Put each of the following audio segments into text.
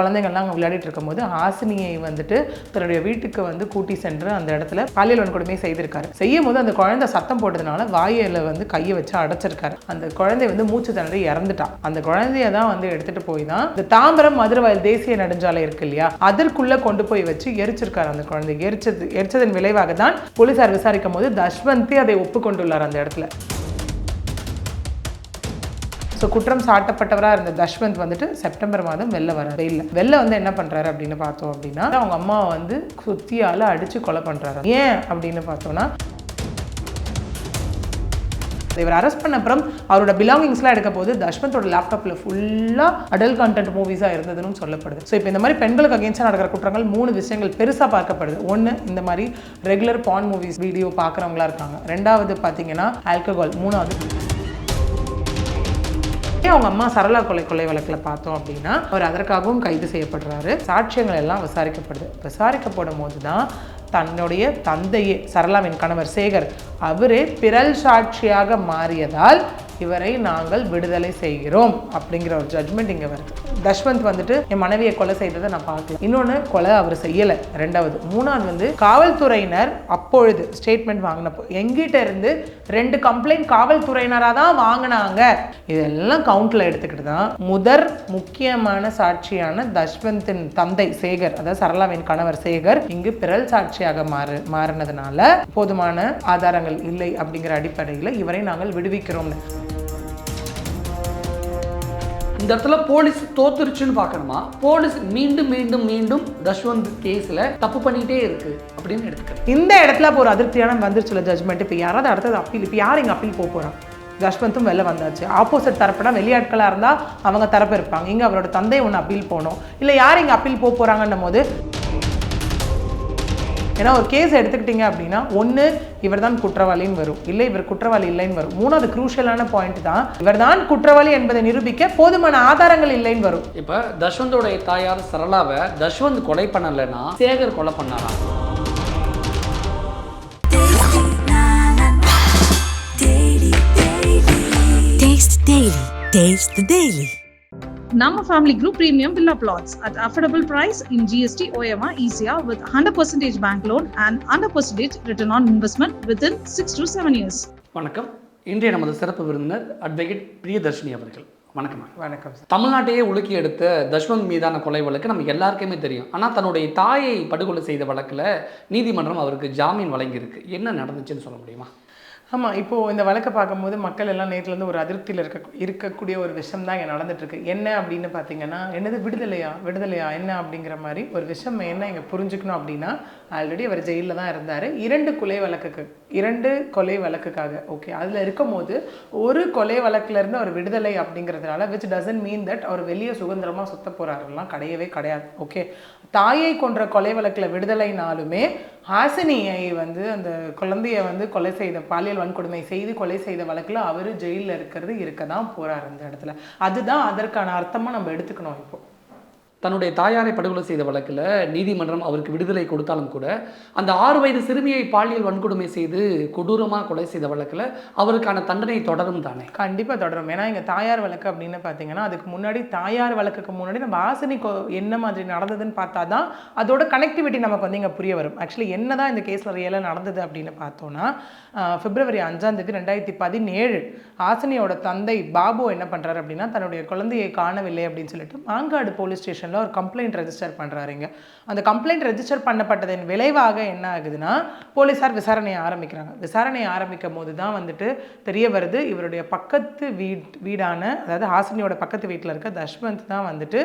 குழந்தைங்கள்லாம் அங்கே விளையாடிட்டு இருக்கும்போது ஹாசினியை வந்துட்டு தன்னுடைய வீட்டுக்கு வந்து கூட்டி சென்று அந்த இடத்துல பாலியல் வன்கொடுமை செய்திருக்காரு. செய்யும் போது அந்த குழந்தை சத்தம் போட்டதுனால வாயில வந்து கையை வச்சு அடைச்சிருக்காரு. அந்த குழந்தை வந்து மூச்சு திணறி இறந்துட்டான் அந்த குழந்தைய தான் வந்து எடுத்துட்டு போய் தான் இந்த தாம்பரம் மதுரவாயில் தேசிய நெடுஞ்சாலை இருக்கு இல்லையா? அதற்குள்ள கொண்டு போய் வச்சு எரிச்சிருக்காரு அந்த குழந்தை. எரிச்சது எரிச்சதன் விளைவாக தான் போலீசார் விசாரிக்கும் போது தஷ்வந்தி அதை ஒப்புக்கொண்டுள்ளார் அந்த இடத்துல. ஸோ குற்றம் சாட்டப்பட்டவராக இருந்த தஷ்வந்த் வந்துட்டு செப்டம்பர் மாதம் வெளில வர வெயில்ல வெளில வந்து என்ன பண்ணுறாரு அப்படின்னு பார்த்தோம் அப்படின்னா அவங்க அம்மாவை வந்து சுத்தியால் அடித்து கொலை பண்ணுறாரு ஏன் அப்படின்னு பார்த்தோன்னா இவர் அரெஸ்ட் பண்ண அப்புறம் அவரோட பிலாங்கிங்ஸ்லாம் எடுக்க போது தஷ்வந்தோட லேப்டாப்பில் ஃபுல்லாக அடல் கண்டென்ட் மூவிஸாக இருந்ததுன்னு சொல்லப்படுது. ஸோ இப்போ இந்த மாதிரி பெண்களுக்கு அகேன்ஸ்டாக நடக்கிற குற்றங்கள் மூணு விஷயங்கள் பெருசாக பார்க்கப்படுது. ஒன்று இந்த மாதிரி ரெகுலர் பான் மூவிஸ் வீடியோ பார்க்குறவங்களா இருக்காங்க. ரெண்டாவது பார்த்தீங்கன்னா ஆல்கஹால் மூணாவது அவங்க அம்மா சரளா கொலை கொலை வழக்கில் பார்த்தோம் அப்படின்னா அவர் அதற்காகவும் கைது செய்யப்படுறாரு. சாட்சியங்கள் எல்லாம் விசாரிக்கப்படுது. விசாரிக்கப்படும் போது தான் தன்னுடைய தந்தையே சரளாவின் கணவர் சேகர் அவரே பிறல் சாட்சியாக மாறியதால் இவரை நாங்கள் விடுதலை செய்கிறோம் அப்படிங்கிற ஒரு ஜட்மெண்ட் இங்கே வருது. தஷ்வந்த் வந்துட்டு என் மனைவியை கொலை செய்ததை நான் பார்க்கல. இன்னொன்று கொலை அவர் செய்யலை. ரெண்டாவது. மூணாவது வந்து காவல்துறையினர் அப்பொழுது ஸ்டேட்மெண்ட் வாங்கினப்போ எங்கிட்ட இருந்து ரெண்டு கம்ப்ளைண்ட் காவல்துறையினராக தான் வாங்கினாங்க. இதெல்லாம் கவுண்டில் எடுத்துக்கிட்டு தான் முதற் முக்கியமான சாட்சியான தஷ்வந்தின் தந்தை சேகர் அதாவது சரளாவின் கணவர் சேகர் இங்கு பிறல் சாட்சியாக மாறு மாறினதுனால போதுமான ஆதாரங்கள் இல்லை அப்படிங்கிற அடிப்படையில் இவரை நாங்கள் விடுவிக்கிறோம்னு. இந்த இடத்துல போலீஸ் தோத்துருச்சுன்னு பார்க்கணுமா? போலீஸ் மீண்டும் மீண்டும் மீண்டும் தஷ்வந்த் கேஸில் தப்பு பண்ணிகிட்டே இருக்கு அப்படின்னு எடுத்துக்கிறேன். இந்த இடத்துல இப்போ ஒரு அதிருப்தியான வந்துருச்சுல ஜட்மெண்ட் இப்போ யாராவது அடுத்தது அப்பீல் இப்போ யார் இங்கே அப்பீல் போக போகிறான் ஜஸ்வந்தும் வெளில வந்தாச்சு. ஆப்போசிட் தரப்புனா வெளியாட்களாக இருந்தால் அவங்க தரப்பு இருப்பாங்க. இங்கே அவரோட தந்தை ஒன்று அப்பீல் போகணும். இல்லை யார் இங்கே அப்பீல் போக போகிறாங்கன்னும் போது ஏன்னா ஒரு கேஸ் எடுத்துக்கிட்டீங்க அப்படின்னா ஒன்று இவர் தான் குற்றவாளின்னு வரும். இல்லை இவர் குற்றவாளி இல்லைன்னு வரும். மூணாவது குரூஷியலான பாயிண்ட் தான் இவர் தான் குற்றவாளி என்பதை நிரூபிக்க போதுமான ஆதாரங்கள் இல்லைன்னு வரும். இப்போ தஷ்வந்தோடைய தாயார் சரளாவை தஷ்வந்த் கொலை பண்ணலைன்னா சேகர் கொலை பண்ணாரா? Taste the The Daily. Nama Family Group Premium Villa Plots at affordable price in GST OMR ECR with 100% bank loan and 100% return on investment within 6 to 7 years. வணக்கம். இன்றைய நமது சிறப்பு விருந்தினர் அட்வொகேட் பிரியதர்ஷினி அவர்கள். வணக்கம். வணக்கம் சார். தமிழ்நாட்டையே உலுக்கி எடுத்த தஷ்வந்த் மீதான கொலை வழக்கு நம்ம எல்லாருக்குமே தெரியும். ஆனால் தன்னுடைய தாயை படுகொலை செய்த வழக்கில் நீதிமன்றம் அவருக்கு ஜாமீன் வழங்கியிருக்கு. என்ன நடந்துச்சுன்னு சொல்ல முடியுமா? ஆமாம் இப்போது இந்த வழக்கை பார்க்கும்போது மக்கள் எல்லாம் நேற்றுலேருந்து ஒரு அதிருப்தியில் இருக்க இருக்கக்கூடிய ஒரு விஷயம் தான் இங்கே நடந்துட்டுருக்கு. என்ன அப்படின்னு பார்த்தீங்கன்னா என்னது விடுதலையா? விடுதலையா? என்ன அப்படிங்கிற மாதிரி ஒரு விஷயம் என்ன இங்கே புரிஞ்சுக்கணும் அப்படின்னா ஆல்ரெடி அவர் ஜெயிலில் தான் இருந்தார். இரண்டு கொலை வழக்குக்கு இரண்டு கொலை வழக்குக்காக ஓகே அதில் இருக்கும்போது ஒரு கொலை வழக்குலேருந்து அவர் விடுதலை அப்படிங்கிறதுனால விச் டசன்ட் மீன் தட் அவர் வெளியே சுதந்திரமாக சுத்த போகிறாருலாம் கிடையவே கிடையாது ஓகே தாயை கொன்ற கொலை வழக்கில் விடுதலைனாலுமே ஹாசினியை வந்து அந்த குழந்தைய வந்து கொலை செய்த பாலியல் வன்கொடுமை செய்து கொலை செய்த வழக்கில் அவர் ஜெயிலில் இருக்கிறது இருக்க தான் போகிறார் அந்த இடத்துல. அதுதான் அதற்கான அர்த்தமாக நம்ம எடுத்துக்கணும் இப்போ. தன்னுடைய தாயாரை படுகொலை செய்த வழக்கில் நீதிமன்றம் அவருக்கு விடுதலை கொடுத்தாலும் கூட அந்த ஆறு வயது சிறுமியை பாலியல் வன்கொடுமை செய்து கொடூரமாக கொலை செய்த வழக்கில் அவருக்கான தண்டனை தொடரும் தானே? கண்டிப்பாக தொடரும். ஏன்னா எங்கள் தாயார் வழக்கு அப்படின்னு பார்த்தீங்கன்னா அதுக்கு முன்னாடி தாயார் வழக்குக்கு முன்னாடி நம்ம ஆசினி கோ என்ன மாதிரி நடந்ததுன்னு பார்த்தா தான் அதோட கனெக்டிவிட்டி நமக்கு வந்து இங்கே புரிய வரும். ஆக்சுவலி என்ன தான் இந்த கேஸில் ரியலாக நடந்தது அப்படின்னு பார்த்தோன்னா பிப்ரவரி அஞ்சாம் தேதி ரெண்டாயிரத்தி பதினேழு ஆசினியோட தந்தை பாபு என்ன பண்ணுறாரு அப்படின்னா தன்னுடைய குழந்தையை காணவில்லை அப்படின்னு சொல்லிட்டு மாங்காடு போலீஸ் ஸ்டேஷன் ஸ்டேஷனில் ஒரு கம்ப்ளைண்ட் ரெஜிஸ்டர் பண்ணுறாருங்க. அந்த கம்ப்ளைண்ட் ரெஜிஸ்டர் பண்ணப்பட்டதன் விளைவாக என்ன ஆகுதுன்னா போலீஸார் விசாரணையை ஆரம்பிக்கிறாங்க. விசாரணையை ஆரம்பிக்கும் போது தான் வந்துட்டு தெரிய வருது இவருடைய பக்கத்து வீட் வீடான அதாவது ஹாசினியோட பக்கத்து வீட்டில் இருக்க தஷ்வந்த் தான் வந்துட்டு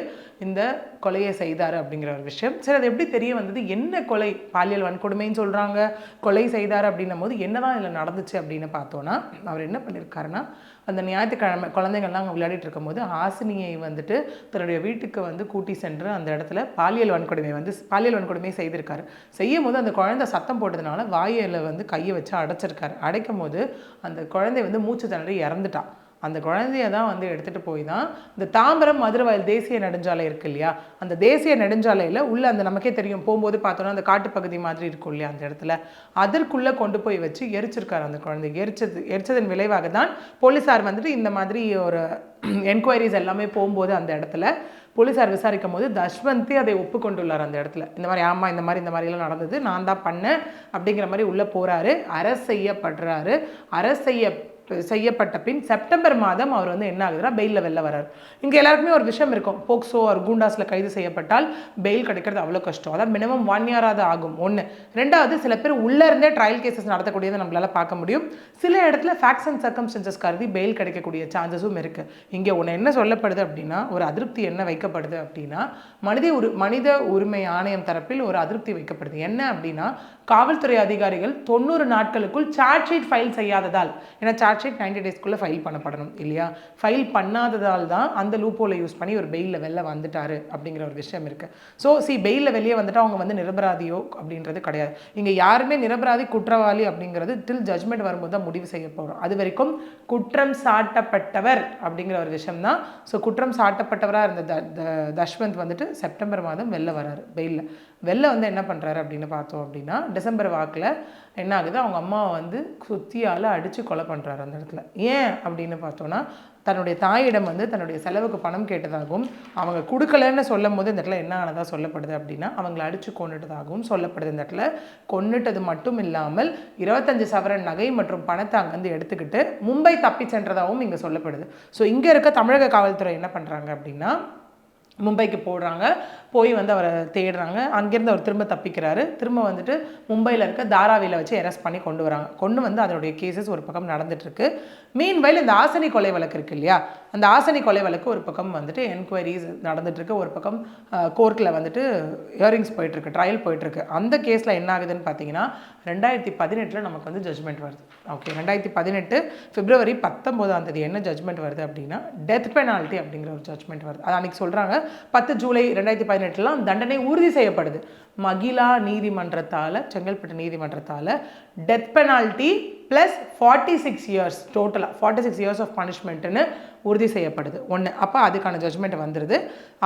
இந்த கொலையை செய்தார் அப்படிங்கிற ஒரு விஷயம். சரி அது எப்படி தெரிய வந்தது? என்ன கொலை? பாலியல் வன்கொடுமைன்னு சொல்கிறாங்க கொலை செய்தார் அப்படின்னும் போது என்னதான் இதில் நடந்துச்சு அப்படின்னு பார்த்தோன்னா அவர் என்ன பண்ணியிருக்காருன்னா அந்த ஞாயிற்றுக்கிழமை குழந்தைங்கள்லாம் அங்கே விளையாடிட்டு இருக்கும்போது ஹாசினியை வந்துட்டு தன்னுடைய வீட்டுக்கு வந்து கூட்டி சென்று அந்த இடத்துல பாலியல் வன்கொடுமை வந்து பாலியல் வன்கொடுமை செய்திருக்காரு. செய்யும் போது அந்த குழந்தை சத்தம் போட்டதுனால வாயில் வந்து கையை வச்சு அடைச்சிருக்காரு. அடைக்கும் போது அந்த குழந்தை வந்து மூச்சு திணறி இறந்துட்டான் அந்த குழந்தைய தான் வந்து எடுத்துகிட்டு போய் தான் இந்த தாம்பரம் மதுரவாயல் தேசிய நெடுஞ்சாலை இருக்கு இல்லையா? அந்த தேசிய நெடுஞ்சாலையில் உள்ளே அந்த நமக்கே தெரியும். போகும்போது பார்த்தோன்னா அந்த காட்டுப்பகுதி மாதிரி இருக்கும் இல்லையா அந்த இடத்துல? அதற்குள்ளே கொண்டு போய் வச்சு எரிச்சிருக்காரு அந்த குழந்தை. எரிச்சது எரிச்சதன் விளைவாக தான் போலீஸார் வந்துட்டு இந்த மாதிரி ஒரு என்கொயரிஸ் எல்லாமே போகும்போது அந்த இடத்துல போலீஸார் விசாரிக்கும் போது தஷ்வந்தே அதை ஒப்புக்கொண்டுள்ளார் அந்த இடத்துல. இந்த மாதிரி ஆமாம் இந்த மாதிரி இந்த மாதிரிலாம் நடந்தது நான் தான் பண்ணேன் அப்படிங்கிற மாதிரி உள்ளே போகிறாரு அரசு செய்யப்படுறாரு. அரசு செய்ய செய்யப்பட்ட பின் செப்டம்பர் மாதம் அவர் வந்து என்ன ஆகுதுன்னா பெயிலில் வெளில வரார் இங்கே எல்லாருக்குமே ஒரு விஷயம் இருக்கும். போக்சோ ஒரு குண்டாஸில் கைது செய்யப்பட்டால் பெயில் கிடைக்கிறது அவ்வளோ கஷ்டம். அதான் மினிமம் ஒன் இயராவது ஆகும். ஒன்று ரெண்டாவது சில பேர் உள்ளே இருந்தே ட்ரையல் கேசஸ் நடத்தக்கூடியதை நம்மளால பார்க்க முடியும். சில இடத்துல ஃபேக்ஸ் அண்ட் சர்க்கம்ஸ்டன்சஸ் கருதி பெயில் கிடைக்கக்கூடிய சான்சஸும் இருக்குது இங்கே ஒன்று என்ன சொல்லப்படுது அப்படின்னா ஒரு அதிருப்தி என்ன வைக்கப்படுது அப்படின்னா மனித உரு மனித உரிமை ஆணையம் தரப்பில் ஒரு அதிருப்தி வைக்கப்படுது. என்ன அப்படின்னா காவல்துறை அதிகாரிகள் தொண்ணூறு நாட்களுக்குள் சார்ஜ் ஷீட் ஃபைல் செய்யாததால். ஏன்னா சார்ஜ் ஷீட் நைன்டி டேஸ்க்குள்ளே ஃபைல் பண்ணப்படணும் இல்லையா? ஃபைல் பண்ணாததால் தான் அந்த லூப்போலை யூஸ் பண்ணி ஒரு பெயிலில் வெளில வந்துட்டாரு அப்படிங்கிற ஒரு விஷயம் இருக்குது ஸோ சி பெயிலில் வெளியே வந்துட்டு அவங்க வந்து நிரபராதியோ அப்படின்றது கிடையாது. இங்கே யாருமே நிரபராதி குற்றவாளி அப்படிங்கிறது டில் ஜட்மெண்ட் வரும்போது தான் முடிவு செய்ய போகிறோம் அது வரைக்கும் குற்றம் சாட்டப்பட்டவர் அப்படிங்கிற ஒரு விஷயம் தான். ஸோ குற்றம் சாட்டப்பட்டவராக இருந்த த த- தஷ்வந்த் வந்துட்டு செப்டம்பர் மாதம் வெளில வராரு பெயிலில் வெளில வந்து என்ன பண்ணுறாரு அப்படின்னு பார்த்தோம் அப்படின்னா டிசம்பர் வாக்கில் என்ன ஆகுது? அவங்க அம்மாவை வந்து சுத்தியால் அடித்து கொலை பண்ணுறாரு அந்த இடத்துல. ஏன் அப்படின்னு பார்த்தோன்னா தன்னுடைய தாயிடம் வந்து தன்னுடைய செலவுக்கு பணம் கேட்டதாகவும் அவங்க கொடுக்கலன்னு சொல்லும் போது இந்த இடத்துல என்ன ஆனதாக சொல்லப்படுது அப்படின்னா அவங்கள அடித்து கொண்டுட்டதாகவும் சொல்லப்படுது. இந்த இடத்துல கொண்டுட்டது மட்டும் இல்லாமல் இருபத்தஞ்சு சவரன் நகை மற்றும் பணத்தை அங்கேருந்து எடுத்துக்கிட்டு மும்பை தப்பி சென்றதாகவும் இங்கே சொல்லப்படுது. ஸோ இங்கே இருக்க தமிழக காவல்துறை என்ன பண்ணுறாங்க அப்படின்னா மும்பைக்கு போடுறாங்க. போய் வந்து அவரை தேடுறாங்க. அங்கேருந்து அவர் திரும்ப தப்பிக்கிறாரு. திரும்ப வந்துட்டு மும்பையில் இருக்க தாராவியில் வச்சு அரெஸ்ட் பண்ணி கொண்டு வராங்க. கொண்டு வந்து அதனுடைய கேசஸ் ஒரு பக்கம் நடந்துட்டுருக்கு மீன் மீன்வைல் இந்த ஆசனி கொலை வழக்கு இருக்கு இல்லையா? அந்த ஆசனி கொலை வழக்கு ஒரு பக்கம் வந்துட்டு என்கொயரிஸ் நடந்துட்டுருக்கு ஒரு பக்கம் கோர்ட்டில் வந்துட்டு ஹியரிங்ஸ் போயிட்டுருக்கு ட்ரையல் போயிட்டுருக்கு அந்த கேஸில் என்ன ஆகுதுன்னு பார்த்தீங்கன்னா ரெண்டாயிரத்தி பதினெட்டில் நமக்கு வந்து ஜட்மெண்ட் வருது. ஓகே ரெண்டாயிரத்தி பதினெட்டு பிப்ரவரி பத்தொம்போதாம் தேதி என்ன ஜட்மெண்ட் வருது அப்படின்னா டெத் பெனால்ட்டி அப்படிங்கிற ஒரு ஜட்மெண்ட் வருது. அது அன்றைக்கி சொல்கிறாங்க பத்து ஜூலை ரெண்டாயிரத்தி பதினெட்டுலாம் தண்டனை உறுதி செய்யப்படுது. மகிழா நீதிமன்றத்தால் செங்கல்பட்டு நீதிமன்றத்தால் death penalty plus forty six years டோட்டலாக ஃபார்ட்டி சிக்ஸ் இயர்ஸ் ஆஃப் பனிஷ்மெண்ட்டுன்னு உறுதி செய்யப்படுது. ஒன்று அப்போ அதுக்கான ஜட்மெண்ட் வந்துடுது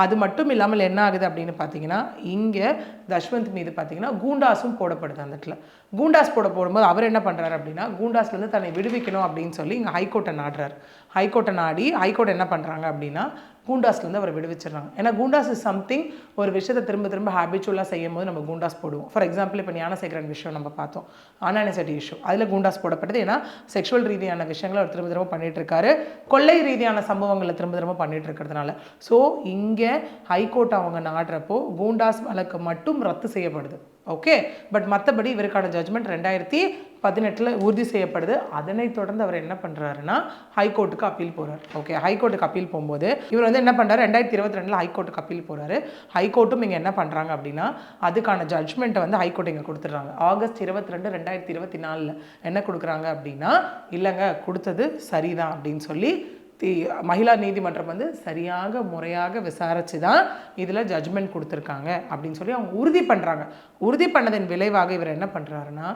அது மட்டும் இல்லாமல் என்ன ஆகுது அப்படின்னு பார்த்தீங்கன்னா இங்கே தஷ்வந்த் மீது பார்த்தீங்கன்னா கூண்டாஸும் போடப்படுது அந்த இடத்துல. கூண்டாஸ் போட போடும்போது அவர் என்ன பண்ணுறாரு அப்படின்னா கூண்டாஸ்லேருந்து தன்னை விடுவிக்கணும் அப்படின்னு சொல்லி இங்கே ஹைகோர்ட்டை நாடுறாரு. ஹைகோர்ட்டை நாடி ஹைகோர்ட் என்ன பண்ணுறாங்க அப்படின்னா கூண்டாஸ்லேருந்து அவரை விடுவிச்சிடுறாங்க. ஏன்னா கூண்டாஸ் இஸ் சம்திங் ஒரு விஷயத்தை திரும்ப திரும்ப ஹேபிச்சுவலாக செய்யும் போது நம்ம கூண்டாஸ் போடுவோம். ஃபார் எக்ஸாம்பிள் இப்போ ஞானசேகரன் விஷயம் நம்ம பார்த்தோம். அனானிசட்டி இஷ்யூ அதில் கூண்டாஸ் போடப்படுது. ஏன்னா செக்ஷுவல் ரீதியான விஷயங்களை அவர் திரும்ப திரும்ப பண்ணிகிட்டு இருக்காரு. கொள்ளை ரீதியான சம்பவங்களை திரும்ப திரும்ப பண்ணிட்டு இருக்கிறதுனால. ஸோ இங்கே ஹைகோர்ட் அவங்க நாடுறப்போ கூண்டாஸ் வழக்கு மட்டும் ரத்து செய்யப்படுது. ஓகே பட் மற்றபடி இவருக்கான ஜட்மெண்ட் ரெண்டாயிரத்தி பதினெட்டில் உறுதி செய்யப்படுது. அதனைத் தொடர்ந்து அவர் என்ன பண்ணுறாருன்னா ஹைகோர்ட்டுக்கு அப்பீல் போகிறார் ஓகே ஹைகோர்ட்டுக்கு அப்பீல் போகும்போது இவர் வந்து என்ன பண்ணுறாரு ரெண்டாயிரத்தி இருபத்தி ரெண்டில் ஹைகோர்ட்டுக்கு அப்பீல் போகிறாரு ஹைகோர்ட்டும் இங்கே என்ன பண்ணுறாங்க அப்படின்னா அதுக்கான ஜட்மெண்ட்டை வந்து ஹைகோர்ட் இங்கே கொடுத்துட்றாங்க. ஆகஸ்ட் இருபத்தி ரெண்டு ரெண்டாயிரத்தி இருபத்தி நாலில் என்ன கொடுக்குறாங்க அப்படின்னா இல்லைங்க கொடுத்தது சரிதான் அப்படின்னு சொல்லி தி மகிழா நீதிமன்றம் வந்து சரியாக முறையாக விசாரித்து தான் இதில் ஜட்மெண்ட் கொடுத்துருக்காங்க அப்படின்னு சொல்லி அவங்க உறுதி பண்ணுறாங்க உறுதி பண்ணதன் விளைவாக இவர் என்ன பண்ணுறாருன்னா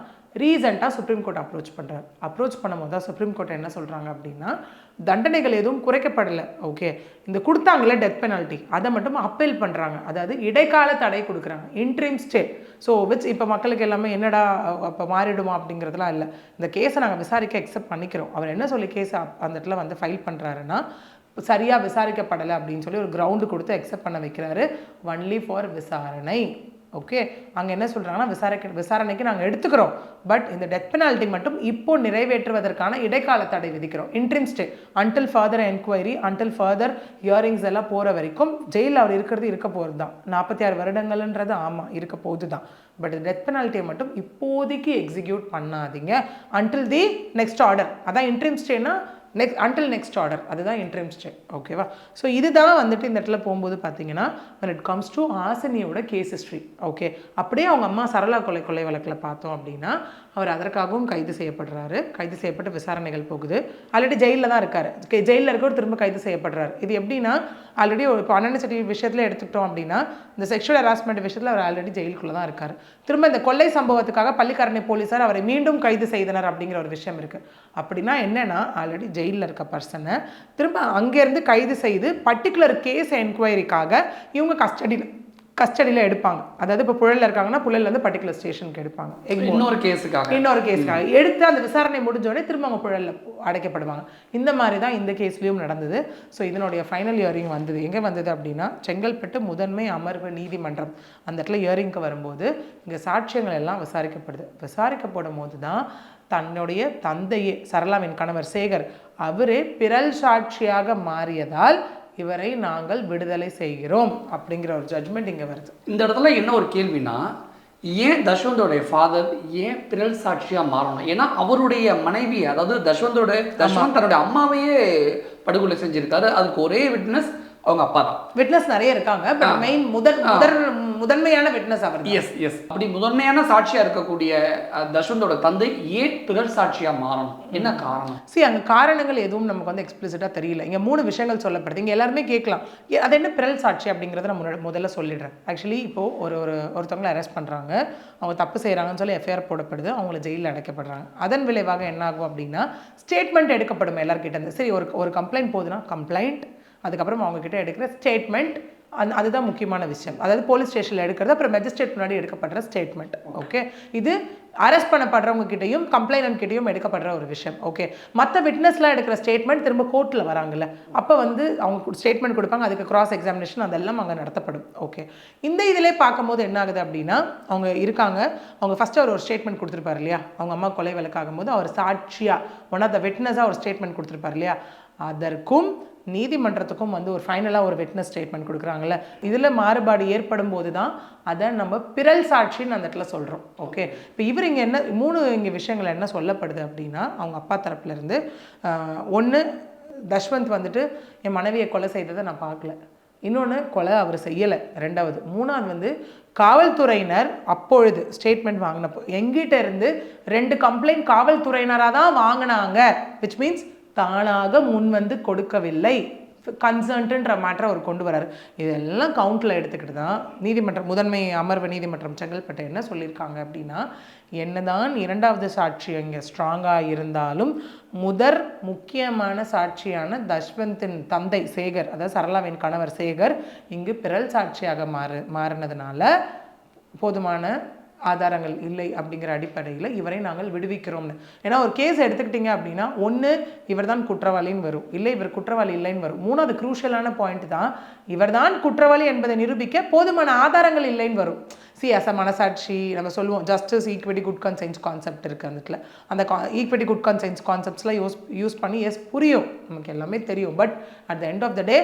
ரீசெண்டாக சுப்ரீம் கோர்ட் அப்ரோச் பண்ணுறாரு அப்ரோச் பண்ணும்போது தான் சுப்ரீம் கோர்ட் என்ன சொல்கிறாங்க அப்படின்னா தண்டனைகள் எதுவும் குறைக்கப்படலை. ஓகே இந்த கொடுத்தாங்களே டெத் பெனால்ட்டி அதை மட்டும் அப்பீல் பண்ணுறாங்க அதாவது இடைக்கால தடை கொடுக்குறாங்க. இன்ட்ரீம் ஸ்டே ஸோ விச் இப்போ மக்களுக்கு எல்லாமே என்னடா அப்போ மாறிடுமா அப்படிங்கிறதுலாம் இல்லை. இந்த கேஸை நாங்கள் விசாரிக்க எக்ஸப்ட் பண்ணிக்கிறோம். அவர் என்ன சொல்லி கேஸை அந்த இடத்துல வந்து ஃபைல் பண்ணுறாருன்னா சரியாக விசாரிக்கப்படலை அப்படின்னு சொல்லி ஒரு கிரவுண்டு கொடுத்து அக்செப்ட் பண்ண வைக்கிறாரு. ஒன்லி ஃபார் விசாரணை. ஓகே அங்கே என்ன சொல்கிறாங்கன்னா விசாரிக்க விசாரணைக்கு நாங்கள் எடுத்துக்கிறோம். பட் இந்த டெத் பெனால்ட்டி மட்டும் இப்போ நிறைவேற்றுவதற்கான இடைக்கால தடை விதிக்கிறோம். Interim stay until further enquiry until further hearings எல்லாம் போகிற வரைக்கும் ஜெயிலில் அவர் இருக்கிறது இருக்க போகிறது தான் நாற்பத்தி ஆறு வருடங்கள்ன்றது ஆமாம் இருக்க போகுது தான் பட் டெத் பெனால்ட்டியை மட்டும் இப்போதைக்கு எக்ஸிக்யூட் பண்ணாதீங்க. அன்டில் தி நெக்ஸ்ட் ஆர்டர் அதான் இன்ட்ரீம் ஸ்டேனா நெக்ஸ்ட் அன்டில் நெக்ஸ்ட் ஆர்டர் அதுதான் இன்ட்ரம் ஸ்டெப் ஓகேவா ஸோ இதுதான் வந்துட்டு இந்த இடத்துல போகும்போது பார்த்தீங்கன்னா when it கம்ஸ் to ஆசினியோட கேஸ் ஹிஸ்ட்ரி ஓகே அப்படியே அவங்க அம்மா சரளா கொலை கொலை வழக்கில் பார்த்தோம் அப்படின்னா அவர் அதற்காகவும் கைது செய்யப்படுறாரு. கைது செய்யப்பட்டு விசாரணைகள் போகுது. ஆல்ரெடி ஜெயிலில் தான் இருக்காரு. ஜெயிலில் இருக்கவர் திரும்ப கைது செய்யப்படுறாரு. இது எப்படின்னா ஆல்ரெடி ஒரு பன்னெண்டு சட்டி விஷயத்தில் எடுத்துக்கிட்டோம் அப்படின்னா இந்த செக்ஷுவல் ஹராஸ்மெண்ட் விஷயத்தில் அவர் ஆல்ரெடி ஜெயிலுக்குள்ளே தான் இருக்கார். திரும்ப இந்த கொள்ளை சம்பவத்துக்காக பள்ளிக்கரணை போலீஸார் அவரை மீண்டும் கைது செய்தனர் அப்படிங்கிற ஒரு விஷயம் இருக்குது அப்படின்னா என்னென்னா ஆல்ரெடி ஜெயில் ஜெயிலில் இருக்க பர்சனை திரும்ப அங்கேருந்து கைது செய்து பர்டிகுலர் கேஸ் என்கொயரிக்காக இவங்க கஸ்டடியில் கஸ்டடியில் எடுப்பாங்க. அதாவது இப்போ புழலில் இருக்காங்கன்னா புழல்ல இருந்து பர்டிகுலர் ஸ்டேஷனுக்கு எடுப்பாங்க. இன்னொரு கேஸுக்காக. இன்னொரு கேஸ்க்காக. எடுத்து அந்த விசாரணை முடிஞ்ச உடனே திரும்ப அவங்க புழல்ல அடைக்கப்படுவாங்க. இந்த மாதிரி தான் இந்த கேஸ்லயும் நடந்தது. ஸோ இதனுடைய ஃபைனல் இயரிங் வந்தது. எங்கே வந்தது அப்படின்னா செங்கல்பட்டு முதன்மை அமர்வு நீதிமன்றம். அந்த இடத்துல இயரிங்க்கு வரும்போது இங்கே சாட்சியங்கள் எல்லாம் விசாரிக்கப்படுது. விசாரிக்கப்படும் போது தான் தன்னுடைய தந்தையே சரளாவின் கணவர் சேகர் அவரே பிறல் சாட்சியாக மாறியதால் இவரை நாங்கள் விடுதலை செய்கிறோம் அப்படிங்கிற ஒரு ஜட்மெண்ட் இங்கே வருது. இந்த இடத்துல என்ன ஒரு கேள்வினா ஏன் தஷ்வந்தோடைய ஃபாதர் ஏன் பிறல் சாட்சியா மாறணும்? ஏன்னா அவருடைய மனைவி அதாவது தஷ்வந்தோட தஷ்வந்த் தன்னுடைய அம்மாவையே படுகொலை செஞ்சிருக்காரு. அதுக்கு ஒரே விட்னஸ் அவங்க அப்பா தான். விட்னஸ் நிறைய இருக்காங்க பட் மெயின் முதல் முதல் முதன்மையான விட்னஸ் அவர் எஸ் எஸ் அப்படி முதன்மையான சாட்சியா இருக்கக்கூடிய தஷ்வந்தோட தந்தை ஏன் பிறல் சாட்சியா மாறணும்? என்ன காரணம்? சி அங்கே காரணங்கள் எதுவும் நமக்கு வந்து எக்ஸ்பிளிசிட்டாக தெரியல. இங்கே மூணு விஷயங்கள் சொல்லப்படுது. இங்கே எல்லாருமே கேட்கலாம். அது என்ன பிறல் சாட்சி அப்படிங்கிறத நான் முன்னாடி முதல்ல சொல்லிடுறேன். ஆக்சுவலி இப்போது ஒரு ஒரு ஒருத்தவங்களை அரெஸ்ட் பண்ணுறாங்க அவங்க தப்பு செய்கிறாங்கன்னு சொல்லி எஃப்ஐஆர் போடப்படுது. அவங்கள ஜெயிலில் அடைக்கப்படுறாங்க. அதன் விளைவாக என்ன ஆகும் அப்படின்னா ஸ்டேட்மெண்ட் எடுக்கப்படும் எல்லார்கிட்ட இருந்து சரி ஒரு ஒரு கம்ப்ளைண்ட் போகுதுன்னா கம்ப்ளைண்ட் அதுக்கப்புறம் அவங்கக்கிட்ட எடுக்கிற ஸ்டேட்மெண்ட் அந்த அதுதான் முக்கியமான விஷயம். அதாவது போலீஸ் ஸ்டேஷனில் எடுக்கிறது அப்புறம் மெஜிஸ்ட்ரேட் முன்னாடி எடுக்கப்படுற ஸ்டேட்மெண்ட் ஓகே இது அரெஸ்ட் பண்ணப்படுறவங்க கிட்டையும் கம்ப்ளைண்ட் கிட்டையும் எடுக்கப்படுற ஒரு விஷயம். ஓகே மற்ற விட்னஸ்லாம் எடுக்கிற ஸ்டேட்மெண்ட் திரும்ப கோர்ட்டில் வராங்கல்ல. அப்போ வந்து அவங்க ஸ்டேட்மெண்ட் கொடுப்பாங்க. அதுக்கு கிராஸ் எக்ஸாமினேஷன் அதெல்லாம் அங்கே நடத்தப்படும். ஓகே இந்த இதிலே பார்க்கும்போது என்ன ஆகுது அப்படின்னா அவங்க இருக்காங்க. அவங்க ஃபஸ்ட்டு அவர் ஒரு ஸ்டேட்மெண்ட் கொடுத்துருப்பாரு இல்லையா? அவங்க அம்மா கொலை விளக்காகும் போது அவர் சாட்சியாக ஒன் ஆஃப் த விட்னஸாக ஒரு ஸ்டேட்மெண்ட் கொடுத்துருப்பார் இல்லையா? அதற்கும் நீதிமன்றத்துக்கும் வந்து ஒரு ஃபைனலாக ஒரு விட்னஸ் ஸ்டேட்மெண்ட் கொடுக்குறாங்கல்ல இதில் மாறுபாடு ஏற்படும் போது தான் அதை நம்ம பிறல் சாட்சின்னு அந்த இடத்துல சொல்கிறோம் ஓகே இப்போ இவர் இங்கே என்ன மூணு இங்கே விஷயங்கள் என்ன சொல்லப்படுது அப்படின்னா அவங்க அப்பா தரப்புலேருந்து ஒன்று தஷ்வந்த் வந்துட்டு என் மனைவியை கொலை செய்ததை நான் பார்க்கல. இன்னொன்று கொலை அவர் செய்யலை. ரெண்டாவது மூணாவது வந்து காவல்துறையினர் அப்பொழுது ஸ்டேட்மெண்ட் வாங்கினப்போ எங்கிட்ட இருந்து ரெண்டு கம்ப்ளைண்ட் காவல்துறையினராக தான் வாங்கினாங்க. விச் மீன்ஸ் தானாக முன் வந்து கொடுக்கவில்லை. கன்சர்ன்ட்டுன்ற மேட்டரை அவர் கொண்டு வராரு. இதெல்லாம் கவுண்டில் எடுத்துக்கிட்டு தான் நீதிமன்றம் முதன்மை அமர்வு நீதிமன்றம் செங்கல்பட்டு என்ன சொல்லியிருக்காங்க அப்படின்னா என்னதான் இரண்டாவது சாட்சி இங்கே ஸ்ட்ராங்காக இருந்தாலும் முதற் முக்கியமான சாட்சியான தஷ்வந்தின் தந்தை சேகர் அதாவது சரளாவின் கணவர் சேகர் இங்கு பிறல் சாட்சியாக மாறு மாறினதுனால போதுமான ஆதாரங்கள் இல்லை அப்படிங்கிற அடிப்படையில் இவரை நாங்கள் விடுவிக்கிறோம்னு. ஏன்னா ஒரு கேஸ் எடுத்துக்கிட்டீங்க அப்படின்னா ஒன்று இவர் தான் குற்றவாளின்னு வரும். இல்லை இவர் குற்றவாளி இல்லைன்னு வரும். மூணாவது குரூஷியலான பாயிண்ட் தான் இவர்தான் குற்றவாளி என்பதை நிரூபிக்க போதுமான ஆதாரங்கள் இல்லைன்னு வரும். சி அஸ் அ மனசாட்சி நம்ம சொல்லுவோம் justice equity good conscience concept இருக்குது அந்த இடத்துல. அந்த ஈக்விட்டி குட் கன்சைன்ஸ் கான்செப்ட்ஸ்லாம் யூஸ் யூஸ் பண்ணி எஸ் புரியும். நமக்கு எல்லாமே தெரியும். But at the end of the day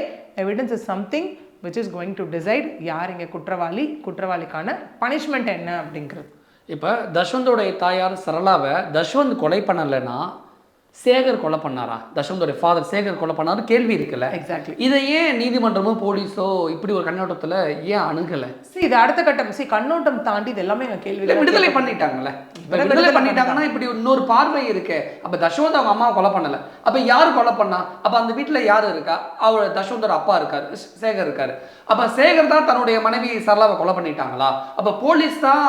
evidence is something which is going to decide யார் இங்கே குற்றவாளி குற்றவாளிக்கான பனிஷ்மெண்ட் என்ன அப்படிங்கிறது. இப்போ தஷ்வந்தோடைய தாயார் சரளாவை தஷ்வந்த் கொலை பண்ணலைன்னா சேகர் கொலை பண்ணாரா? தஷ்வந்தோடைய ஃபாதர் சேகர் கொலை பண்ணாரு கேள்வி இருக்குல்ல. எக்ஸாக்ட்லி இதை ஏன் நீதிமன்றமோ போலீஸோ இப்படி ஒரு கண்ணோட்டத்தில் ஏன் அணுகலை? சி இது அடுத்த கட்டம். சி கண்ணோட்டம் தாண்டி இது எல்லாமே எங்கள் கேள்வி விடுதலை பண்ணிட்டாங்கல்ல. விடுதலை பண்ணிட்டாங்கன்னா இப்படி இன்னொரு பார்வை இருக்கு. அப்ப தஷ்வந்த் அவங்க அம்மாவை கொலை பண்ணல. அப்ப யார் கொலை பண்ணா? அப்ப அந்த வீட்டுல யாரு இருக்கா? அவர் தஷ்வந்தோட அப்பா இருக்காரு சேகர் இருக்காரு. அப்ப சேகர் தான் தன்னுடைய மனைவி சரளாவை கொலை பண்ணிட்டாங்களா? அப்ப போலீஸ் தான்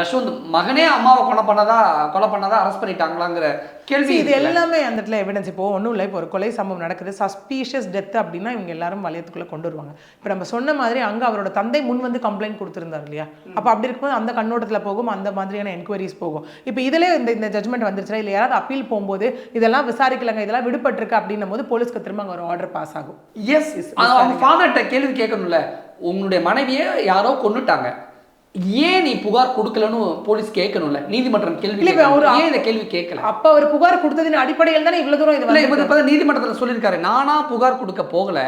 தஷ்வந்த் மகனே அம்மாவை கொலை பண்ணதா கொலை பண்ணதா அரெஸ்ட் பண்ணிட்டாங்களாங்கிற கேள்வி இது? எல்லாமே அந்த இடத்துல எவிடன்ஸ் இப்போ ஒன்றும் இல்லை. இப்போ ஒரு கொலை சம்பவம் நடக்குது. சஸ்பீஷியஸ் டெத் அப்படின்னா இவங்க எல்லாரும் வலயத்துக்குள்ளே கொண்டு வருவாங்க. இப்போ நம்ம சொன்ன மாதிரி அங்கே அவரோட தந்தை முன் வந்து கம்ப்ளைண்ட் கொடுத்துருந்தார் இல்லையா? அப்போ அப்படி இருக்கும்போது அந்த கண்ணோட்டத்தில் போகும் அந்த மாதிரியான என்கொயரிஸ் போகும். இப்போ இதிலே இந்த இந்த ஜட்மெண்ட் வந்துருச்சுனா இல்லை யாராவது அப்பீல் போகும்போது இதெல்லாம் விசாரிக்கலங்க இதெல்லாம் விடுபட்டிருக்கு அப்படின்னும் போது போலீஸ்க்கு திரும்ப அங்கே ஒரு ஆர்டர் பாஸ் ஆகும். எஸ் அவங்க ஃபாதர்கிட்ட கேள்வி கேட்கணும்ல. உன்னுடைய மனைவியை யாரோ கொன்னுட்டாங்க. ஏன் நீ புகார் கொடுக்கலன்னு போலீஸ் கேட்கணும்ல? நீதிமன்றம் கேள்வி. அவரு- ஏன் இந்த கேள்வி கேட்கல? அப்போ அவர் புகார் கொடுத்ததின் அடிப்படையில் தானே இவ்வளோ தூரம் இது நீதிமன்றத்தில் சொல்லியிருக்காரு. நானா புகார் கொடுக்க போகல.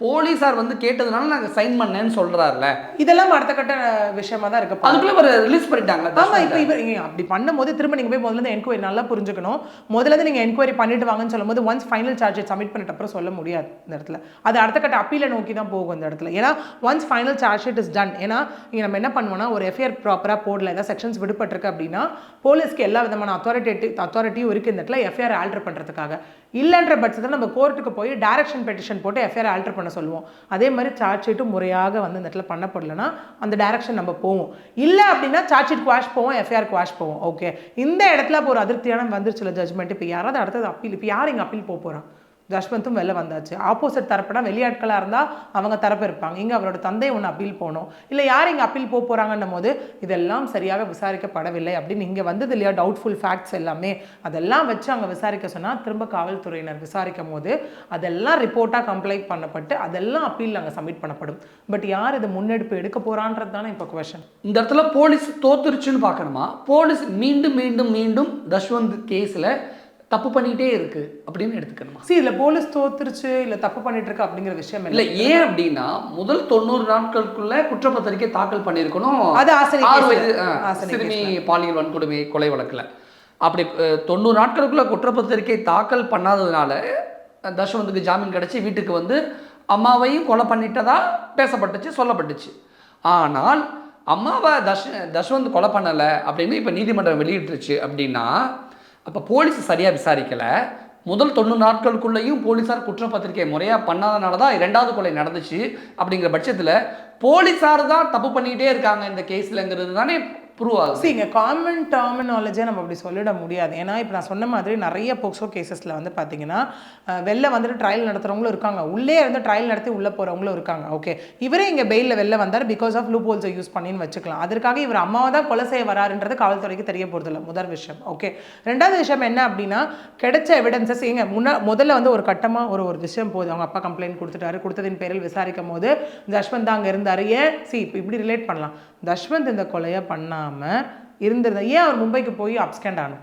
போலீசார் வந்து கேட்டதுனால நாங்க சைன் பண்ணேன்னு சொல்றாருல. இதெல்லாம் அடுத்த கட்ட விஷயமா தான் இருக்கு அதுக்குள்ள இவர் ரிலீஸ் பண்ணிட்டாங்க ஆமா இப்போ இவர் அப்படி பண்ணும்போது திரும்ப நீங்க போய் முதல்ல இருந்து என்கொயரி நல்லா புரிஞ்சுக்கணும். முதல்ல இருந்து நீங்க என்கொயரி பண்ணிட்டு வாங்கன்னு சொல்லும்போது ஒன்ஸ் ஃபைனல் சார்ஜ் சப்மிட் பண்ணிட்ட அப்புறம் சொல்ல முடியாது இந்த இடத்துல. அது அடுத்த கட்ட அப்பீலை நோக்கி தான் போகும் இந்த இடத்துல. ஏன்னா once final charge sheet is done ஏன்னா இங்க நம்ம என்ன பண்ணுவோம்னா ஒரு எஃப்ஐஆர் ப்ராப்பராக போடல. ஏதாவது செக்ஷன்ஸ் விடுபட்டிருக்கு அப்படின்னா போலீஸ்க்கு எல்லா விதமான அத்தாரிட்டி அத்தாரிட்டியும் இருக்குது இந்த இடத்துல எஃப்ஐஆர் ஆல்டர் பண்ணுறதுக்காக இல்லைன்ற பட்சத்தில் நம்ம கோர்ட்டுக்கு போய் டைரக்ஷன் பெட்டிஷன் போட்டு எஃப்ஐஆர் ஆல்டர் பண்ண சொல்லுவோம். அதே மாதிரி சார்ஜ் ஷீட்டும் முறையாக வந்து இந்த இடத்துல பண்ணப்படலைன்னா அந்த டைரக்ஷன் நம்ம போவோம். இல்லை அப்படின்னா சார்ஜ் ஷீட் குவாஷ் போவோம் எஃப்ஐஆர் குவாஷ் போவோம். ஓகே இந்த இடத்துல இப்போ ஒரு அதிருப்தியான வந்துருச்சுல ஜட்மெண்ட் இப்போ யாராவது அடுத்தது அப்பீல் இப்போ யார் இங்கே அப்பீல் போக போகிறான் ஜஷ்வந்தும் வெளில வந்தாச்சு. ஆப்போசிட் தரப்புனா வெளியாட்களாக இருந்தால் அவங்க தரப்பு இருப்பாங்க. இங்கே அவரோட தந்தை ஒன்று அப்பீல் போகணும். இல்லை யார் இங்கே அப்பீல் போக போகிறாங்கன்னும் போது இதெல்லாம் சரியாக விசாரிக்கப்படவில்லை அப்படின்னு இங்கே வந்தது இல்லையா? டவுட்ஃபுல் ஃபேக்ட்ஸ் எல்லாமே. அதெல்லாம் வச்சு அங்கே விசாரிக்க சொன்னால் திரும்ப காவல்துறையினர் விசாரிக்கும் போது அதெல்லாம் ரிப்போர்ட்டாக கம்ப்ளைண்ட் பண்ணப்பட்டு அதெல்லாம் அப்பீல் அங்கே சப்மிட் பண்ணப்படும். பட் யார் இது முன்னெடுப்பு எடுக்க போகிறான்றது தானே இப்போ கொஷன் இந்த இடத்துல போலீஸ் தோத்துருச்சுன்னு பார்க்கணுமா? போலீஸ் மீண்டும் மீண்டும் மீண்டும் தஷ்வந்த் கேஸில் தப்பு பண்ணிட்டே இருக்கு அப்படின்னு எடுத்துக்கணுமா? See இதில் போலீஸ் தோத்துருச்சு இல்லை தப்பு பண்ணிட்டு இருக்கு அப்படிங்கிற விஷயம் இல்ல இல்லை ஏன் அப்படின்னா முதல் தொண்ணூறு நாட்களுக்குள்ள குற்றப்பத்திரிக்கை தாக்கல் பண்ணியிருக்கணும். அது ஆசிரியர் சிறுமி பாலியல் வன்கொடுமை கொலை வழக்குல. அப்படி தொண்ணூறு நாட்களுக்குள்ள குற்றப்பத்திரிக்கை தாக்கல் பண்ணாததுனால தஷ்வந்துக்கு ஜாமீன் கிடைச்சி வீட்டுக்கு வந்து அம்மாவையும் கொலை பண்ணிட்டதா பேசப்பட்டுச்சு சொல்லப்பட்டுச்சு. ஆனால் அம்மாவை தஷ் தஷ்வந்த் கொலை பண்ணலை அப்படின்னு இப்போ நீதிமன்றம் வெளியிட்டுருச்சு அப்படின்னா அப்போ போலீஸ் சரியாக விசாரிக்கலை. முதல் தொண்ணூறு நாட்களுக்குள்ளேயும் போலீஸார் குற்றப்பத்திரிக்கை முறையாக பண்ணாதனால தான் இரண்டாவது கொலை நடந்துச்சு அப்படிங்கிற பட்சத்தில் போலீஸார் தான் தப்பு பண்ணிக்கிட்டே இருக்காங்க இந்த கேஸ்லங்கிறது தானே ப்ரூவ் ஆகுது. சரிங்க காமன் டெர்மினாலஜியை நம்ம அப்படி சொல்லிட முடியாது. ஏன்னா இப்போ நான் சொன்ன மாதிரி நிறைய போக்சோ கேசஸில் வந்து பார்த்தீங்கன்னா வெளில வந்துட்டு ட்ரையல் நடத்துறவங்களும் இருக்காங்க. உள்ளே இருந்து ட்ரையல் நடத்தி உள்ளே போகிறவங்களும் இருக்காங்க. ஓகே இவரே இங்கே பெயிலில் வெளில வந்தார் பிகாஸ் ஆஃப் லூப் ஹோல்ஸை யூஸ் பண்ணின்னு வச்சுக்கலாம். அதற்காக இவர் அம்மாவை தான் கொலை செய்ய வராருன்றது காவல்துறைக்கு தெரிய போகிறதில்ல முதல் விஷயம். ஓகே ரெண்டாவது விஷயம் என்ன அப்படின்னா கிடைச்ச எவிடன்சஸ் எங்க முன்ன முதல்ல வந்து ஒரு கட்டமாக ஒரு ஒரு விஷயம் போகுது. அவங்க அப்பா கம்ப்ளைண்ட் கொடுத்துட்டாரு. கொடுத்ததின் பேரில் விசாரிக்கும் போது ஜஷ்வந்த் அங்கே இருந்தார். ஏன்? சி இப்போ இப்படி ரிலேட் பண்ணலாம். தஷ்வந்த் இந்த கொலையை பண்ணாமல் இருந்திருந்தா ஏன் அவர் மும்பைக்கு போய் அப்ஸ்கண்ட் ஆனோம்?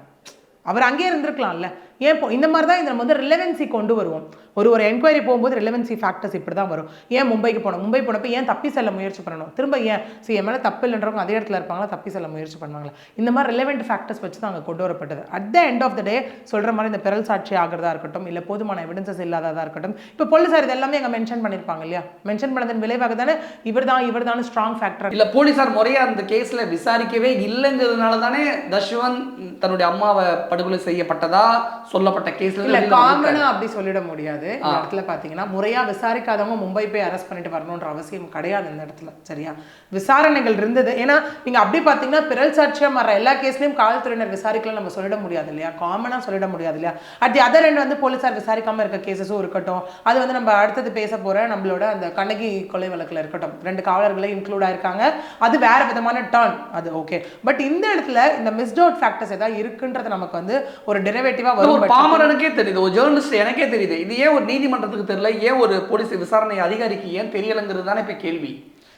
அவர் அங்கேயே இருந்திருக்கலாம்ல. ஏன் போ இந்த மாதிரி தான் இதில் வந்து ரிலவென்சி கொண்டு வருவோம். ஒரு ஒரு என்கொயரி போகும்போது ரிலவென்சி ஃபேக்டர்ஸ் இப்படி தான் வரும். ஏன் மும்பைக்கு போனோம்? மும்பை போனப்போ ஏன் தப்பி செல்ல முயற்சி பண்ணணும்? திரும்ப ஏன் சி என் மேலே தப்பு இல்லைன்றவங்க அதே இடத்துல இருப்பாங்களா? தப்பி செல்ல முயற்சி பண்ணுவாங்களா? இந்த மாதிரி ரிலவெண்ட் ஃபேக்டர்ஸ் வச்சு தான் அங்கே கொண்டு வரப்பட்டது. At the end of the day சொல்கிற மாதிரி இந்த பிறல் சாட்சி ஆகிறதா இருக்கட்டும் இல்லை போதுமான எவிடன்சஸ் இல்லாததாக இருக்கட்டும் இப்போ போலீஸார் இது எல்லாமே அங்கே மென்ஷன் பண்ணியிருப்பாங்க இல்லையா? மென்ஷன் பண்ணதன் விளைவாக தானே இவர் தான் இவர் தான் ஸ்ட்ராங் ஃபேக்டர் இல்லை போலீஸார் முறையாக அந்த கேஸில் விசாரிக்கவே இல்லைங்கிறதுனால தானே தஷ்வந்த் தன்னுடைய அம்மாவை படுகொலை செய்யப்பட்டதா? சொல்லப்பட்ட கேஸ்ல இல்ல காமனா அப்படி சொல்லிட முடியாது. இந்த இடத்துல பாத்தீங்கன்னா முறையா விசாரிக்காதவங்க மும்பை போய் அரெஸ்ட் பண்ணிட்டு வரணுன்ற அவசியம் கிடையாது இந்த இடத்துல சரியா? விசாரணைகள் இருந்தது. ஏன்னா நீங்க அப்படி பாத்தீங்கன்னா பிறல் சாட்சியா மாற எல்லா கேஸ்லயும் காவல்துறையினர் விசாரிக்கல நம்ம சொல்லிட முடியாது இல்லையா? காமனா சொல்லிட முடியாது இல்லையா? அட் தி அதர் end வந்து போலீசார் விசாரிக்காம இருக்க கேசஸும் இருக்கட்டும். அது வந்து நம்ம அடுத்தது பேச போற நம்மளோட அந்த கண்ணகி கொலை வழக்குல இருக்கட்டும். ரெண்டு காவலர்களை இன்க்ளூட் ஆயிருக்காங்க. அது வேற விதமான டர்ன் அது ஓகே பட் இந்த இடத்துல இந்த மிஸ்ட் அவுட் ஃபேக்டர்ஸ் ஏதாவது இருக்குன்றது நமக்கு வந்து ஒரு டெரிவேட்டிவா ஒரு பாமரனுக்கே தெரியுது ஒரு ஜேர்னலிஸ்ட் எனக்கே தெரியுது. இது ஏன் ஒரு நீதிமன்றத்துக்கு தெரியல? ஏன் ஒரு போலீஸ் விசாரணை அதிகாரிக்கு ஏன் தெரியலங்கிறது தானே இப்ப கேள்வி.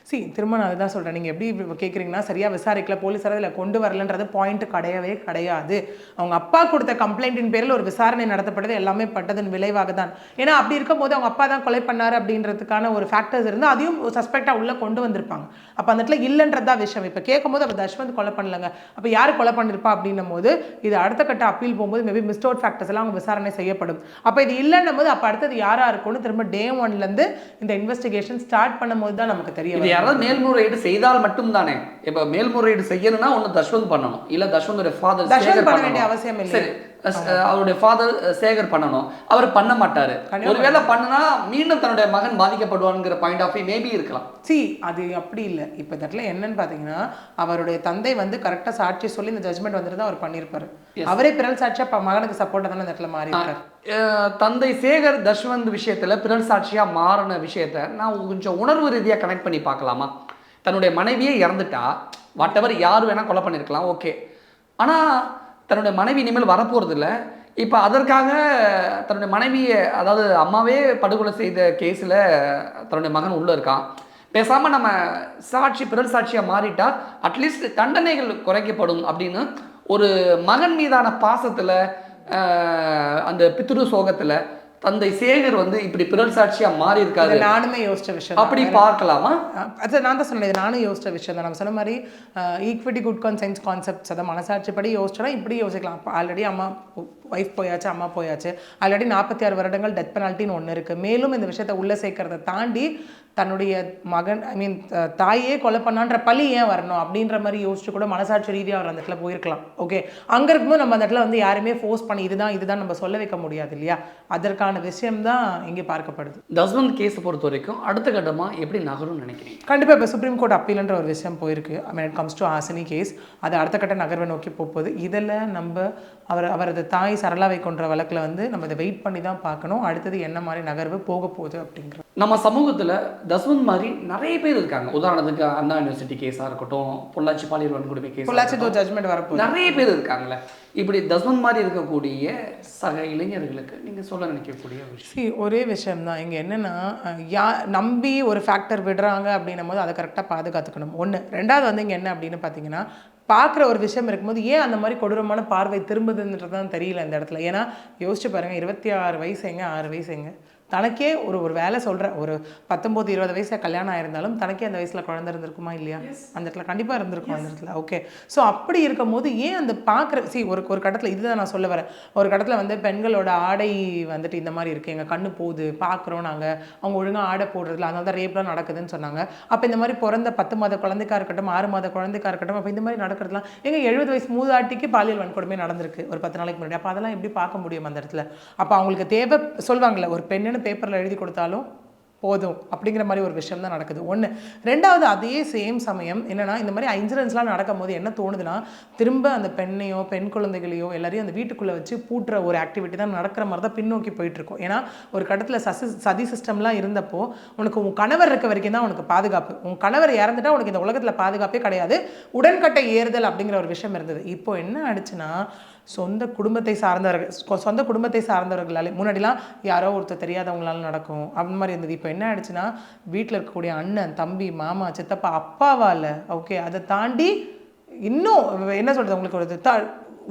சி திரும்ப நான் அதுதான் சொல்கிறேன் நீங்கள் எப்படி கேட்குறீங்கன்னா சரியாக விசாரிக்கல போலீஸார் அதில் கொண்டு வரலன்றது பாயிண்ட் கிடையவே கிடையாது. அவங்க அப்பா கொடுத்த கம்ப்ளைண்ட்டின் பேரில் ஒரு விசாரணை நடத்தப்பட்டது எல்லாமே பட்டதன் விளைவாக தான் ஏன்னா அப்படி இருக்கும்போது அவங்க அப்பா தான் கொலை பண்ணாரு அப்படின்றதுக்கான ஒரு ஃபேக்டர்ஸ் இருந்து அதையும் சஸ்பெக்டாக உள்ளே கொண்டு வந்திருப்பாங்க. அப்போ அந்த இடத்துல இல்லைன்றது தான் விஷயம். இப்போ கேட்கும்போது அப்போ தஷ்வந்த் கொலை பண்ணலங்க. அப்போ யார் கொலை பண்ணிருப்பா அப்படின்னும் போது இது அடுத்த கட்ட அப்பீல் போகும்போது மேபி மிஸ்ட் அவுட் ஃபேக்டர்ஸ் எல்லாம் அவங்க விசாரணை செய்யப்படும். அப்போ இது இல்லைன்னும் போது அப்போ அடுத்தது யாராக இருக்கும்னு திரும்ப டே ஒன்லேருந்து இந்த இன்வெஸ்டிகேஷன் ஸ்டார்ட் பண்ணும்போது தான் நமக்கு தெரிய வரும். யாராவது மேல்முறையீடு செய்தால் மட்டும் தானே இப்ப மேல்முறையீடு செய்யணும்னா ஒண்ணு தஷ்வந்த் பண்ணணும். இல்ல தஷ்வந்தோட ஃபாதர் தஷ்வந்த் பண்ண வேண்டிய அவசியம் இல்லை. சரி அவருடைய ஃபாதர் சேகர் பண்ணணும். அவர் பண்ண மாட்டாரு. ஒருவேளை பண்ணுனா மீண்டும் தன்னுடைய மகன் பாதிக்கப்படுவான்ங்கிற பாயிண்ட் ஆஃப் வியூ மேபி இருக்கலாம். சி அது அப்படி இல்லை. இப்போ இடத்துல என்னன்னு பார்த்தீங்கன்னா அவருடைய தந்தை வந்து கரெக்டாக சாட்சி சொல்லி இந்த ஜட்மெண்ட் வந்துட்டு தான் அவர் பண்ணியிருப்பாரு அவரே பிறல் சாட்சியா மகனுக்கு சப்போர்ட்டாக தானே இந்த இடத்துல மாறி தந்தை சேகர் தஷ்வந்த் விஷயத்துல பிறர் சாட்சியா மாறின விஷயத்த நான் கொஞ்சம் உணர்வு ரீதியா கனெக்ட் பண்ணி பார்க்கலாமா? தன்னுடைய மனைவியே இறந்துட்டா வாட் எவர் யார் வேணா கொலை பண்ணியிருக்கலாம் ஓகே ஆனா தன்னுடைய மனைவி இனிமேல் வரப்போறது இல்ல இப்போ அதற்காக தன்னுடைய மனைவியை அதாவது அம்மாவே படுகொலை செய்த கேஸில் தன்னுடைய மகன் உள்ள இருக்கான். பேசாம நம்ம சாட்சி பிறர் சாட்சியா மாறிட்டா அட்லீஸ்ட் தண்டனைகள் குறைக்கப்படும் அப்படின்னு ஒரு மகன் மீதான பாசத்துல அந்த பித்ரு சோகத்துல தந்தை சேகர் வந்து இப்படி பிறர் சாட்சியா மாறி இருக்காரு நானுமே யோசிச்ச விஷயம். அப்படி பார்க்கலாமா? அது நான் தான் சொன்னேன் இது நானும் யோசிச்ச விஷயம் தான். நம்ம சொன்ன மாதிரி ஈக்விட்டி குட் கன்சென்ஸ் கான்செப்ட்ஸ் அதை மனசாட்சிப்படி யோசிச்சோன்னா இப்படி யோசிக்கலாம். ஆல்ரெடி அம்மா ஒய்ஃப் போயாச்சு அம்மா போயாச்சு. ஆல்ரெடி நாற்பத்தி ஆறு வருடங்கள் டெத் பெனால்ட்டின்னு ஒன்று இருக்குது மேலும் இந்த விஷயத்தை உள்ளே சேர்க்கறத தாண்டி தன்னுடைய மகன் ஐ மீன் தாயே கொலை பண்ணான்ற பழி ஏன் வரணும் அப்படின்ற மாதிரி யோசிச்சு கூட மனசாட்சி ரீதியாக அவர் அந்த இடத்துல போயிருக்கலாம். ஓகே அங்கே இருக்கும்போது நம்ம அந்த இடத்துல வந்து யாருமே ஃபோர்ஸ் பண்ணி இதுதான் இதுதான் நம்ம சொல்ல வைக்க முடியாது இல்லையா? அதற்கான விஷயம்தான் இங்கே பார்க்கப்படுது. தஸ்வந்த் கேஸை பொறுத்த வரைக்கும் அடுத்த கட்டமாக எப்படி நகரும்னு நினைக்கிறீங்க? கண்டிப்பாக இப்போ சுப்ரீம் கோர்ட் அப்பீல்ன்ற ஒரு விஷயம் போயிருக்கு. I mean it comes to Hasini case அது அடுத்த கட்ட நகர்வை நோக்கி போகுது. இதில் நம்ம அவர் அவரது தாய் சரளாவை கொன்ற வழக்கில் வந்து நம்ம இதை வெயிட் பண்ணி தான் பார்க்கணும். அடுத்தது என்ன மாதிரி நகர்வு போக போகுது அப்படிங்கிற நம்ம சமூகத்தில் தஸ்வந்த் மாதிரி நிறைய பேர் இருக்காங்க. உதாரணத்துக்கு அண்ணா யூனிவர்சிட்டி கேஸாக இருக்கட்டும் பொள்ளாச்சி பாலியல் வன்கொடுமை கேஸ் பொள்ளாச்சி ஜட்மெண்ட் வரப்போகுது. நிறைய பேர் இருக்காங்களே இப்படி தஸ்வந்த் மாதிரி இருக்கக்கூடிய சக இளைஞர்களுக்கு நீங்கள் சொல்ல நினைக்கக்கூடிய விஷயம். ஒரே விஷயம்தான். இங்கே என்னென்னா யா நம்பி ஒரு ஃபேக்டர் விடுறாங்க அப்படின்னும் போது அதை கரெக்டாக பாதுகாத்துக்கணும். ஒன்று ரெண்டாவது வந்து இங்கே என்ன அப்படின்னு பார்த்தீங்கன்னா பார்க்குற ஒரு விஷயம் இருக்கும்போது ஏன் அந்த மாதிரி கொடூரமான பார்வை திரும்புதுன்றது தான் தெரியல இந்த இடத்துல. ஏன்னா யோசிச்சு பாருங்கள் இருபத்தி ஆறு வயசு எங்க? ஆறு வயசு எங்க? தனக்கே ஒரு ஒரு வேலை சொல்கிறேன் ஒரு பத்தொம்போது இருபது வயசில் கல்யாணம் ஆயிருந்தாலும் தனக்கே அந்த வயசில் குழந்தை இருந்திருக்குமா இல்லையா? அந்த இடத்துல கண்டிப்பாக இருந்திருக்கும் அந்த இடத்துல. ஓகே ஸோ அப்படி இருக்கும்போது ஏன் அந்த பார்க்குற சி ஒரு ஒரு கட்டத்தில் இதுதான் நான் சொல்ல வரேன். ஒரு கட்டத்தில் வந்து பெண்களோட ஆடை வந்துட்டு இந்த மாதிரி இருக்குது எங்கள் கண்ணு போகுது பார்க்குறோம் நாங்கள் அவங்க ஒழுங்காக ஆடை போடுறதில்ல அதனால தான் ரேப்லாம் நடக்குதுன்னு சொன்னாங்க. அப்போ இந்த மாதிரி பிறந்த பத்து மாத குழந்தைக்கா இருக்கட்டும் ஆறு மாத குழந்தைக்கா இருக்கட்டும் அப்போ இந்த மாதிரி நடக்கிறதுலாம் எங்க எழுபது வயசு மூதாட்டிக்கு பாலியல் வன்கொடுமை நடந்திருக்கு ஒரு பத்து நாளைக்கு முன்னாடி. அப்போ அதெல்லாம் எப்படி பார்க்க முடியும் அந்த இடத்துல? அப்போ அவங்களுக்கு தேவை சொல்லுவாங்கல்ல ஒரு பெண்ணுன்னு பேப்பரில் எழுதி கொடுத்தாலும் போதும் அப்படிங்கிற மாதிரி ஒரு விஷயம் தான் நடக்குது. ஒன்று ரெண்டாவது அதே சேம் சமயம் என்னென்னா இந்த மாதிரி இன்சூரன்ஸ்லாம் நடக்கும் போது என்ன தோணுதுன்னா திரும்ப அந்த பெண்ணையோ பெண் குழந்தைகளையோ எல்லாரையும் அந்த வீட்டுக்குள்ளே வச்சு பூட்டுற ஒரு ஆக்டிவிட்டி தான் நடக்கிற மாதிரி தான் பின்னோக்கி போயிட்டுருக்கும். ஏன்னா ஒரு கட்டத்தில் சசி சதி சிஸ்டம்லாம் இருந்தப்போ உனக்கு உன் கணவர் இருக்க வரைக்கும் தான் உனக்கு பாதுகாப்பு. உன் கணவர் இறந்துட்டா உனக்கு இந்த உலகத்தில் பாதுகாப்பே கிடையாது. உடன்கட்டை ஏறுதல் அப்படிங்கிற ஒரு விஷயம் இருந்தது. இப்போ என்ன ஆயிடுச்சுன்னா சொந்த குடும்பத்தை சார்ந்தவர்கள் சொந்த குடும்பத்தை சார்ந்தவர்களாலே முன்னாடிலாம் யாரோ ஒருத்தர் தெரியாதவங்களால நடக்கும். அந்த மாதிரி இருந்தது. இப்போ என்ன ஆயிடுச்சுன்னா வீட்டில் இருக்கக்கூடிய அண்ணன் தம்பி மாமா சித்தப்பா அப்பாவால் ஓகே அதை தாண்டி இன்னும் என்ன சொல்கிறது உங்களுக்கு ஒரு த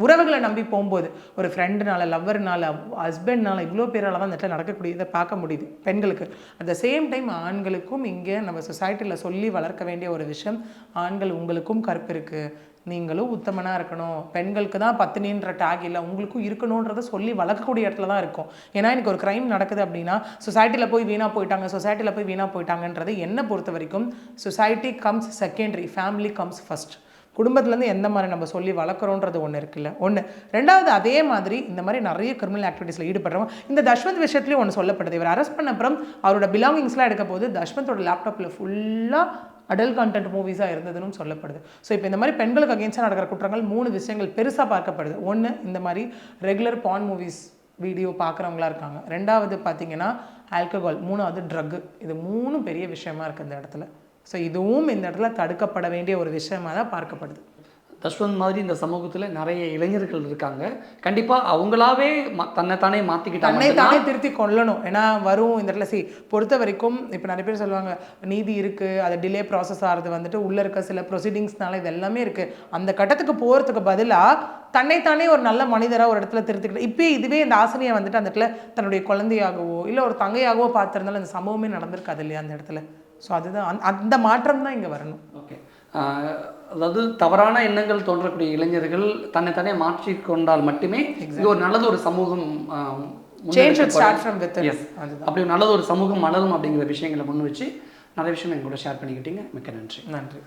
உறவுகளை நம்பி போகும்போது ஒரு ஃப்ரெண்டுனால லவ்வர்னால ஹஸ்பண்ட்னால இவ்வளோ பேரால் தான் அந்த இடத்துல நடக்கக்கூடியதை பார்க்க முடியுது பெண்களுக்கு. அட் த சேம் டைம் ஆண்களுக்கும் இங்கே நம்ம சொசைட்டியில் சொல்லி வளர்க்க வேண்டிய ஒரு விஷயம் ஆண்கள் உங்களுக்கும் கற்பு இருக்குது நீங்களும் உத்தமனாக இருக்கணும். பெண்களுக்கு தான் பத்தினின்ற டேக் இல்லை. உங்களுக்கும் இருக்கணுன்றதை சொல்லி வளர்க்கக்கூடிய இடத்துல தான் இருக்கும். ஏன்னா எனக்கு ஒரு க்ரைம் நடக்குது அப்படின்னா சொசைட்டியில் போய் வீணாக போயிட்டாங்க சொசைட்டியில் போய் வீணாக போயிட்டாங்கன்றது என்னை பொறுத்த வரைக்கும் society comes secondary family comes first குடும்பத்துலேருந்து எந்த மாதிரி நம்ம சொல்லி வளர்க்குறோன்றது ஒன்று இருக்குல்ல. ஒன்று ரெண்டாவது அதே மாதிரி இந்த மாதிரி நிறைய கிரிமினல் ஆக்டிவிட்டீஸில் ஈடுபடுறவங்க இந்த தஷ்வந்த் விஷயத்துலையும் ஒன்று சொல்லப்படுது. இவர் அரெஸ்ட் பண்ண அப்புறம் அவரோட பிலாங்கிங்ஸ்லாம் எடுக்க போது தஷ்வந்தோட லேப்டாப்பில் ஃபுல்லாக அடல் கண்டென்ட் மூவிஸாக இருந்ததுன்னு சொல்லப்படுது. ஸோ இப்போ இந்த மாதிரி பெண்களுக்கு அகேன்ஸ்டாக நடக்கிற குற்றங்கள் மூணு விஷயங்கள் பெருசாக பார்க்கப்படுது. ஒன்று இந்த மாதிரி ரெகுலர் பான் மூவிஸ் வீடியோ பார்க்குறவங்களா இருக்காங்க. ரெண்டாவது பார்த்தீங்கன்னா ஆல்கஹால் மூணாவது ட்ரக்கு இது மூணும் பெரிய விஷயமா இருக்குது இந்த இடத்துல. ஸோ இதுவும் இந்த இடத்துல தடுக்கப்பட வேண்டிய ஒரு விஷயமாக தான் பார்க்கப்படுது. தஷ்வந்த் மாதிரி இந்த சமூகத்தில் நிறைய இளைஞர்கள் இருக்காங்க. கண்டிப்பாக அவங்களாவே ம- தன்னைத்தானே மாற்றிக்கிட்டாங்க தன்னை தானே திருத்தி கொள்ளணும் ஏன்னா வரும் இந்த இடத்துல சி பொறுத்த வரைக்கும் இப்போ நிறைய பேர் சொல்லுவாங்க நீதி இருக்குது அது டிலே ப்ராசஸ் ஆகிறது வந்துட்டு உள்ளே இருக்க சில ப்ரொசீடிங்ஸ்னால இது எல்லாமே இருக்குது அந்த கட்டத்துக்கு போகிறதுக்கு பதிலாக தன்னைத்தானே ஒரு நல்ல மனிதராக ஒரு இடத்துல திருத்திக்கிட்டு இப்போ இதுவே இந்த ஆசினியை வந்துட்டு அந்த இடத்துல தன்னுடைய குழந்தையாகவோ இல்லை ஒரு தங்கையாகவோ பார்த்துருந்தாலும் இந்த சம்பவமே நடந்திருக்காது இல்லையா அந்த இடத்துல? ஸோ அதுதான் அந்த- அந்த மாற்றம் தான் இங்கே வரணும். ஓகே அதாவது தவறான எண்ணங்கள் தோன்றக்கூடிய இளைஞர்கள் தன்னைத்தானே மாற்றிக் கொண்டால் மட்டுமே இது ஒரு நல்லது ஒரு சமூகம். அப்படி ஒரு நல்லது ஒரு சமூகம் மலரும் அப்படிங்கிற விஷயங்களை முன் வச்சு நிறைய விஷயம் எங்களோட ஷேர் பண்ணிக்கிட்டீங்க. மிக்க நன்றி. நன்றி.